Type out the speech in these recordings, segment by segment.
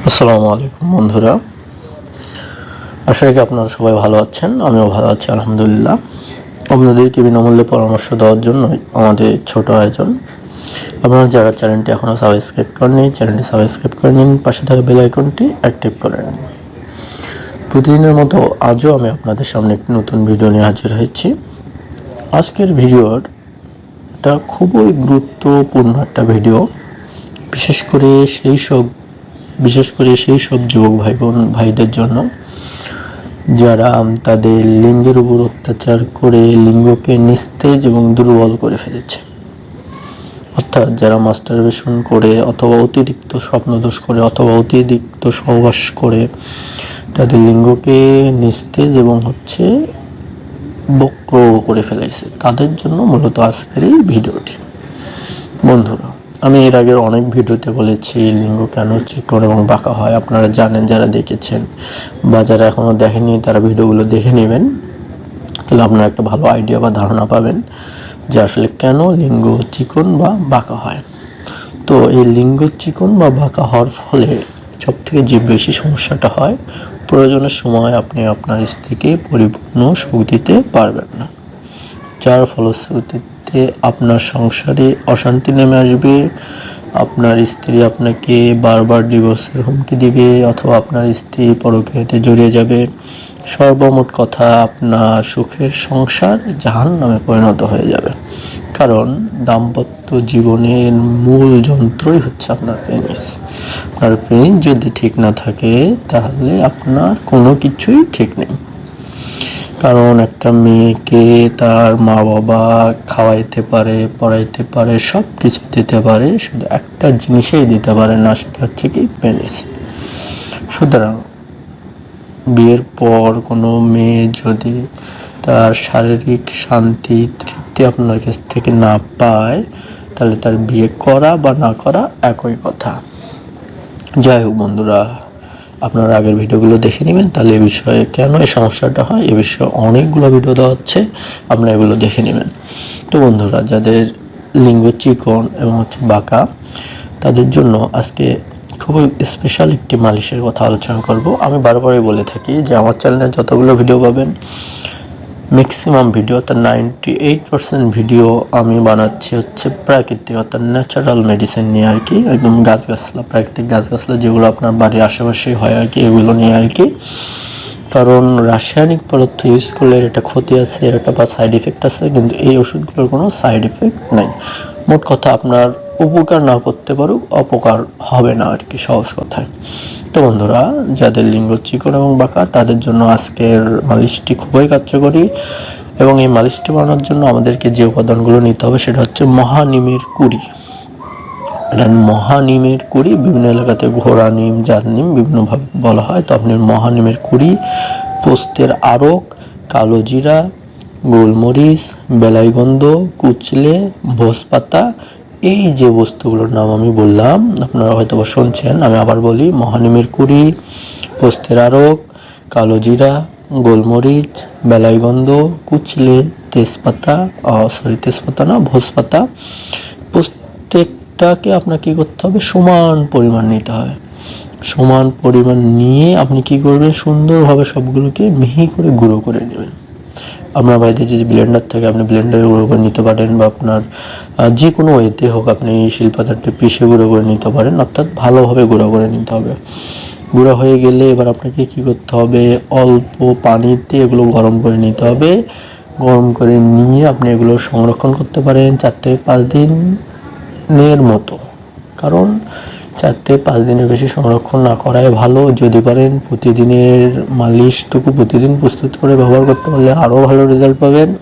আসসালামু আলাইকুম বন্ধুরা। আশা করি আপনারা সবাই ভালো আছেন, আমিও ভালো আছি, আলহামদুলিল্লাহ। আপনাদেরকে বিনামূল্যে পরামর্শ দেওয়ার জন্য আমাদের ছোট আয়োজন। আপনারা যারা চ্যানেলটি এখনও সাবস্ক্রাইব করেনি চ্যানেলটি সাবস্ক্রাইব করে নিন, পাশে থাকা বেল আইকনটি অ্যাক্টিভ করে নিন। প্রতিদিনের মতো আজও আমি আপনাদের সামনে একটি নতুন ভিডিও নিয়ে হাজির হয়েছি। আজকের ভিডিওটা খুবই গুরুত্বপূর্ণ একটা ভিডিও, বিশেষ করে সেই সব বিশেষ করে সেই সব যুবক ভাই বোন ভাইদের জন্য যারা তাদের লিঙ্গের উপর অত্যাচার করে লিঙ্গকে নিস্তেজ এবং দুর্বল করে ফেলেছে। অর্থাৎ যারা মাস্টারবেশন করে অথবা অতিরিক্ত স্বপ্নদোষ করে অথবা অতিরিক্ত সহবাস করে, তাদের লিঙ্গকে নিস্তেজ এবং হচ্ছে বক্র করে ফেলেছে তাদের জন্য মূলত আজকের এই ভিডিওটি। বন্ধুরা আমি এর আগের অনেক ভিডিওতে বলেছি, লিঙ্গ কেন চিকন এবং বাঁকা হয়? আপনারা জানেন, যারা দেখেছেন বা যারা এখনও দেখেনি তারা ভিডিওগুলো দেখে নেবেন। তাহলে আপনারা একটা ভালো আইডিয়া বা ধারণা পাবেন যে আসলে কেন লিঙ্গ চিকন বা বাঁকা হয়। তো এই লিঙ্গ চিকন বা বাঁকা হওয়ার ফলে সব থেকে যে বেশি সমস্যাটা হয়, প্রয়োজনের সময় আপনি আপনার স্ত্রীকে পরিপূর্ণ সুখ দিতে পারবেন না। যার ফলশ্রুতিতে আপনার সংসারে অশান্তি নেমে আসবে, আপনার স্ত্রী আপনাকে বারবার ডিভোর্সের হুমকি দিবে অথবা আপনার স্ত্রী পরকীয়াতে জড়িয়ে যাবে। সর্বমোট কথা আপনার সুখের সংসার জাহান নামে পরিণত হয়ে যাবে। কারণ দাম্পত্য জীবনের মূল যন্ত্রই হচ্ছে আপনার পেনিস আপনার পেনিস যদি ঠিক না থাকে, তাহলে আপনার কোনো কিছুই ঠিক নেই। কারণ একটা মেয়েকে তার মা বাবা খাওয়াইতে পারে, পড়াইতে পারে সব কিছু দিতে পারে, শুধু একটা জিনিসেই দিতে পারে না, সেটা হচ্ছে কি পেনিস সুতরাং বিয়ের পর কোনো মেয়ে যদি তার শারীরিক শান্তি, তৃপ্তি আপনার কাছ থেকে না পায়, তাহলে তার বিয়ে করা বা না করা একই কথা। যাই হোক বন্ধুরা আপনারা আগের ভিডিওগুলো দেখে নেবেন, তাহলে এ বিষয়ে কেন এই সমস্যাটা হয়? এ বিষয়ে অনেকগুলো ভিডিও দেওয়া হচ্ছে, আপনারা এগুলো দেখে নেবেন। তো বন্ধুরা, যাদের লিঙ্গ চিকন এবং হচ্ছে বাঁকা, তাদের জন্য আজকে খুবই স্পেশাল একটি মালিশের কথা আলোচনা করব। আমি বারবারই বলে থাকি যে আমার চ্যানেলে যতগুলো ভিডিও পাবেন ম্যাক্সিমাম ভিডিও অর্থাৎ নাইনটি এইট পার্সেন্ট ভিডিও আমি বানাচ্ছি হচ্ছে প্রাকৃতিক, অর্থাৎ ন্যাচারাল মেডিসিন নিয়ে আর কি, একদম গাছগাছলা, প্রাকৃতিক গাছগাছলা যেগুলো আপনার বাড়ির আশেপাশে হয় আর কি, এগুলো নিয়ে আর কি। কারণ রাসায়নিক পদার্থ ইউজ করলে একটা ক্ষতি আছে, এর একটা বা সাইড ইফেক্ট আছে, কিন্তু এই ওষুধগুলোর কোনো সাইড ইফেক্ট নেই। মোট কথা আপনার উপকার না করতে পারুক, অপকার হবে না আর কি, সহজ কথায়। তো বন্ধুরা, যাদের লিঙ্গ চিকন এবং বাঁকা, তাদের জন্য আজকের মালিশটি খুবই কার্যকরী এবং এই মালিশটি বানানোর জন্য আমাদেরকে যে উপাদানগুলো নিতে হবে সেটা হচ্ছে মহানিমের কুড়ি। এটা মহানিমের কুড়ি, বিভিন্ন এলাকাতে ঘোড়া নিম, জাত নিম বিভিন্নভাবে বলা হয়। তো আপনি মহানিমের কুড়ি, পোস্তের আরক কালো জিরা, গোলমরিচ, বেলাইগন্ধ, কুচলে, ভোজপাতা এই যে বস্তুগুলোর নাম আমি বললাম, আপনারা হয়তো শুনছেন, আমি আবার বলি, মহানিমের কুড়ি, পোস্তের আরক কালো জিরা, গোলমরিচ বেলাইগন্ধ কুচলে তেজপাতা সরি তেজপাতা না, ভোজপাতা। প্রত্যেকটাকে আপনাকে কী করতে হবে? সমান পরিমাণ নিতে হবে সমান পরিমাণ নিয়ে আপনি কি করবেন? সুন্দরভাবে সবগুলোকে মিহি করে গুঁড়ো করে নেবেন। আপনার বাড়িতে যদি ব্লেন্ডার থাকে, আপনি ব্লেন্ডারে গুঁড়ো করে নিতে পারেন বা আপনার যে কোনো ওয়েতে হোক আপনি শিলপাতারটি পিষে গুঁড়ো করে নিতে পারেন, অর্থাৎ ভালোভাবে গুঁড়ো করে নিতে হবে। গুঁড়ো হয়ে গেলে এবার আপনাকে কি করতে হবে? অল্প পানিতে এগুলো গরম করে নিতে হবে। গরম করে নিয়ে আপনি এগুলো সংরক্ষণ করতে পারেন চার থেকে পাঁচ দিনের মতো। কারণ চার থেকে পাঁচ দিনের বেশি সংরক্ষণ না করাই ভালো। যদি পারেন প্রতিদিনের মালিশটুকু প্রতিদিন প্রস্তুত করে ব্যবহার করতে পারলে আরও ভালো রেজাল্ট পাবেন।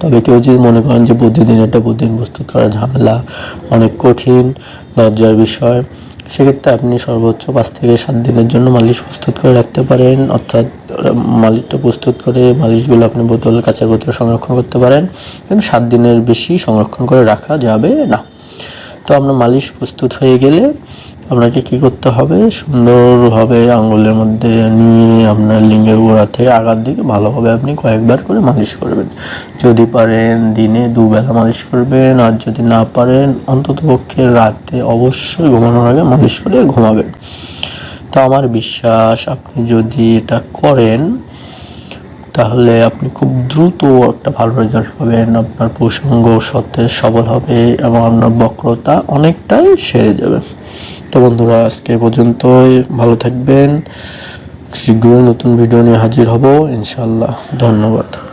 তবে কেউ যদি মনে করেন যে প্রতিদিন এটা প্রতিদিন প্রস্তুত করা ঝামেলা অনেক কঠিন, লজ্জার বিষয়, সেক্ষেত্রে আপনি সর্বোচ্চ পাঁচ থেকে সাত দিনের জন্য মালিশ প্রস্তুত করে রাখতে পারেন। অর্থাৎ মালিশটা প্রস্তুত করে মালিশগুলো আপনি বোতল, কাঁচের বোতলে সংরক্ষণ করতে পারেন। কিন্তু সাত দিনের বেশি সংরক্ষণ করে রাখা যাবে না। তো আপনার মালিশ প্রস্তুত হয়ে গেলে আপনাকে কি করতে হবে? সুন্দরভাবে আঙুলের মধ্যে নিয়ে আপনার লিঙ্গের গোড়া থেকে আগার দিকে ভালোভাবে আপনি কয়েকবার করে মালিশ করবেন। যদি পারেন দিনে দুবেলা মালিশ করবেন, আর যদি না পারেন অন্তত পক্ষে রাতে অবশ্যই ঘুমানোর আগে মালিশ করে ঘুমাবেন। তো আমার বিশ্বাস আপনি যদি এটা করেন তাহলে আপনি খুব দ্রুত একটা ভালো রেজাল্ট পাবেন, আপনার প্রসঙ্গ সতেজ সবল হবে এবং আপনার বক্রতা অনেকটাই সেরে যাবে। তো বন্ধুরা, আজকে পর্যন্ত পর্যন্তই। ভালো থাকবেন। শীঘ্রই নতুন ভিডিও নিয়ে হাজির হব। ইনশাল্লাহ ধন্যবাদ।